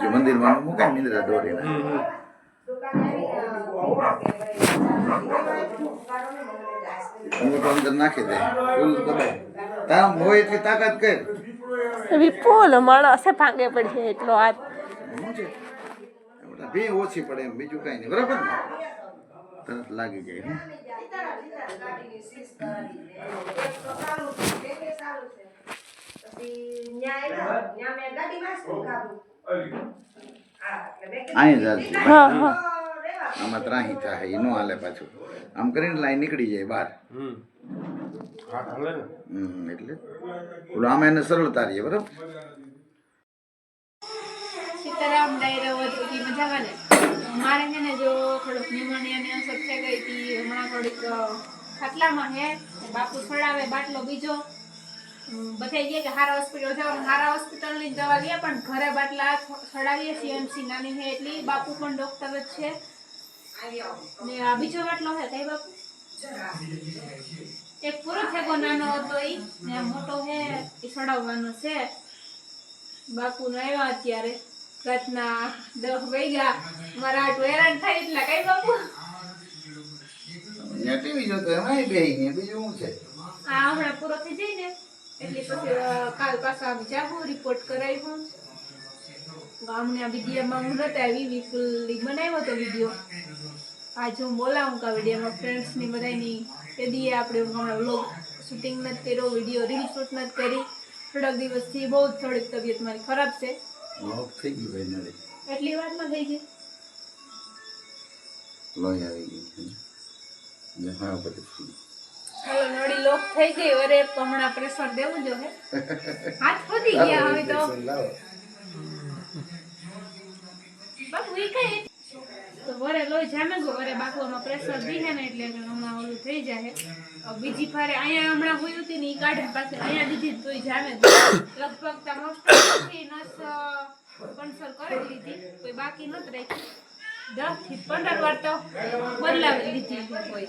કે મંદિરમાં મૂકાય નિંદ્રા દોરીને. તો અંદર નાખી દે. ફૂલ દબાય તારા હોય એટલી તાકાત કર. વિપુલ માણસે ભાંગે પડશે એટલો હાથ. ભી ઓછી પડે એમ બીજું કાંઈ નહીં. બરાબર ને? તરત લાગી જાય હં? અહીં જ આમાં હા હા. આમાં ત્રાહી થાય એ ન હાલે પાછું. આમ કરીને લાઈન નીકળી જાય બહાર. હમ. હા હાલે ને. હમ એટલે. ઓલું આમાં એને સરળતા રહીએ બરાબર? સીતારામ ડાયરો હતી મજામાં ને. મારે છે ને જો થોડુંક ન્યુમોનિયાની અસર થઈ ગઈ હતી હમણાં થોડીક ખાટલામાં હે બાપુ છોડાવે બાટલો બીજો. બધાય કહે કે હારા હોસ્પિટલ જવાનું હારા હોસ્પિટલની દવા લઈએ પણ ઘરે બાટલા ચડાવીએ સીએમસી નાની છે એટલી બાપુ પણ ડોક્ટર જ છે. ને આ બીજો બાટલો છે કઈ બાપુ? એક પૂરો થેગો નાનો હતો ઈ ને મોટો છે એ ચડાવવાનો છે. બાપુ નો આવ્યા અત્યારે રાતના દસ વાગ્યા. મારા આટલું હેરાન થાય એટલે કઈ બાપુ? ટીવી જોતો એમાં બેહી ગયા બીજું શું છે? આ હમણાં પૂરો થઈ જાય ને એટલે પછી કાલ પાછા આવી જાહું રિપોર્ટ કરાવી હું આ વિડીયામાં હું નતા આવી વિપુલ બનાવ્યો હતો વીડિયો. આજ હું બોલાવું કા વિડીયામાં ફ્રેન્ડ્સની બધાની તે દીએ આપણે હમણાં વ્લોગ શૂટિંગ નથી કર્યો વીડિયો રીલ શૂટ નથી કરી. થોડાક દિવસથી બહુ જ થોડીક તબિયત મારી ખરાબ છે. એટલી વાતમાં થઈ ગઈ? લોહી આવી ગઈ છે. હા પછી નળી લોક થઈ ગઈ અરે હમણાં પ્રેશર દેવું જો હે હાથ ફૂટી ગયા હવે તો. બાપુ ઈ કઈ તો વરે લોહી જામે ગો વરે બાપુમાં પ્રેશર દીધે ને એટલે હમણાં ઓલું થઈ જાય બીજી ફારે અહીંયા હમણાં હોઈ હતી ને એ કાઢે પાસે અહીંયા દીધી તોય જામે. લગભગ તો થી નસ કન્સલ કરી લીધી કોઈ બાકી નત રાખી દસથી પંદર વાર તો બદલાવી લીધી કોઈ.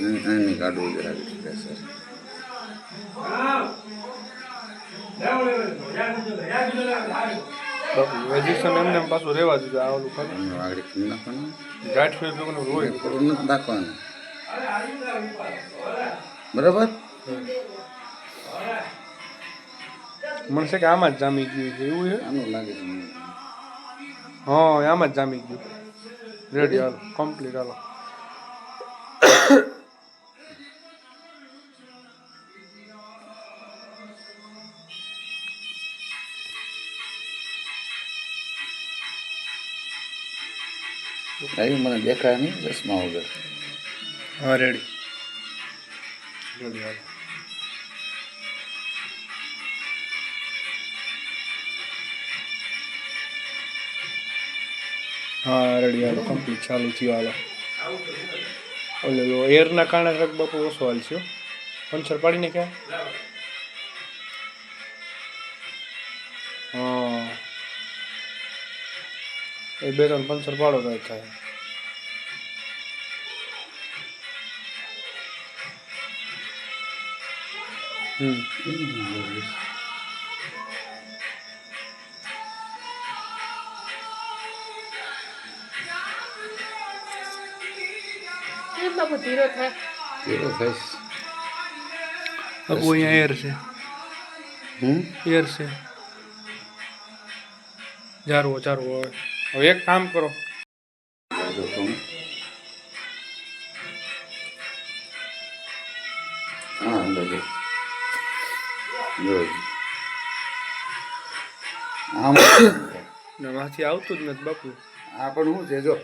એને કાઢવું જરાક પ્રેશર વેજીશન એમને એમ પાછું રહેવા દીધું આ ઓલું ખરું આગળ ખીલી નાખવાનું ગાંઠ ફેર નથી નાખવાનું બરાબર છે કે આમાં જ જામી ગયું છે એવું છે? આનું લાગે છે. હા આમાં જ જામી ગયું. રેડી હાલો કમ્પ્લીટ હાલો. આવી મને દેખાય નહીં ચશ્મા વગર. હા, રેડી. હા, રેડી, હાલો કમ્પ્લીટ ચાલુ થયું, હાલો. ઓલે એરના કારણે રગ બાપુ ઓછો હાલ છે પંચર પાડીને ક્યાં? એ બે ત્રણ પંચર પાડો તો થાય. હમ. એમ થાય? ધીરો થાય. બાપુ અહીંયા એર છે. હમ? એર છે. જારવો ચારવો હવે હવે એક કામ કરો. હા. માંથી આવતું જ નથી બાપુ. આ પણ શું છે જો.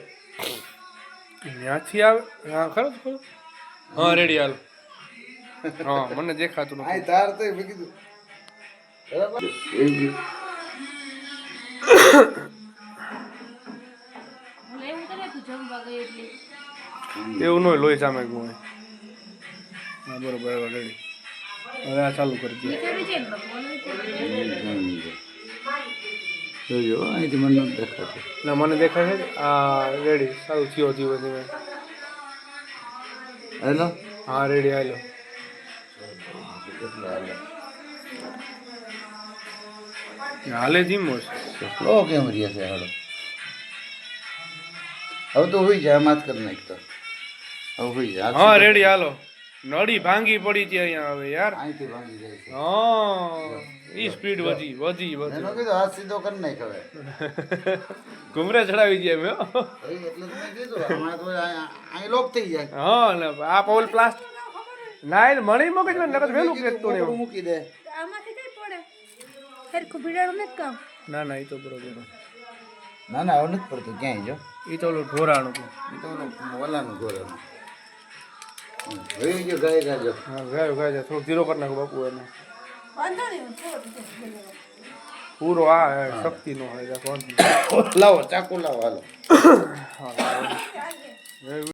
ત્યાંથી આવે? હા ખરો ખરો. હા રેડી હાલ. હા મને દેખાતું નથી. તાર તો મેં કીધું. બરાબર? એટલે એવું ન હોય લોહી સામે ગયું હોય હા બરોબર હવે રેડી હવે આ ચાલુ કરી છે. જોજો અહીંથી મને નથી દેખાતું. ના મને દેખાય છે આ રેડી સારું થયો ધીમે ધીમે હેલો? હા રેડી હાલો. હાલે? જીમો ધીમો છે કેમ રહ્યા છે હાલો? હવે તો હોઈ જાય માત જ કરી નાખતો. હવે હોય જાય. હા રેડી હાલો. નળી ભાંગી પડી છે અહીંયા હવે યાર. અહીંથી ભાંગી જાય છે. હા ઈ સ્પીડ વધી વધી એનો વધી કીધું હાથ સીધો કરી નાખ હવે. ઘુમરે ચડાવી દે મેં એટલે તમે કીધું આમાં તો અહીં લોક થઈ જાય. હા ને આ પોલ પ્લાસ્ટ. ના એને મણી મગજમાં નકર વેલું કેતું ને મૂકી દે. આમાંથી કઈ પડે? સરખું ભીડાડું નથી કામ. ના ના એ તો બરોબર. ના ના હવે નથી પડતું ક્યાંય જો. એ તો ઓલું ઢોરાણું હતું. એ તો ઓલું ઓલાનું ગયો ગાય ગાજો. હા ગાયો ગાય થોડુંક ધીરો કરી નાખો બાપુ એને. પૂરો આ શક્તિ નો હોય લાવો ચાકુ લાવો હાલો.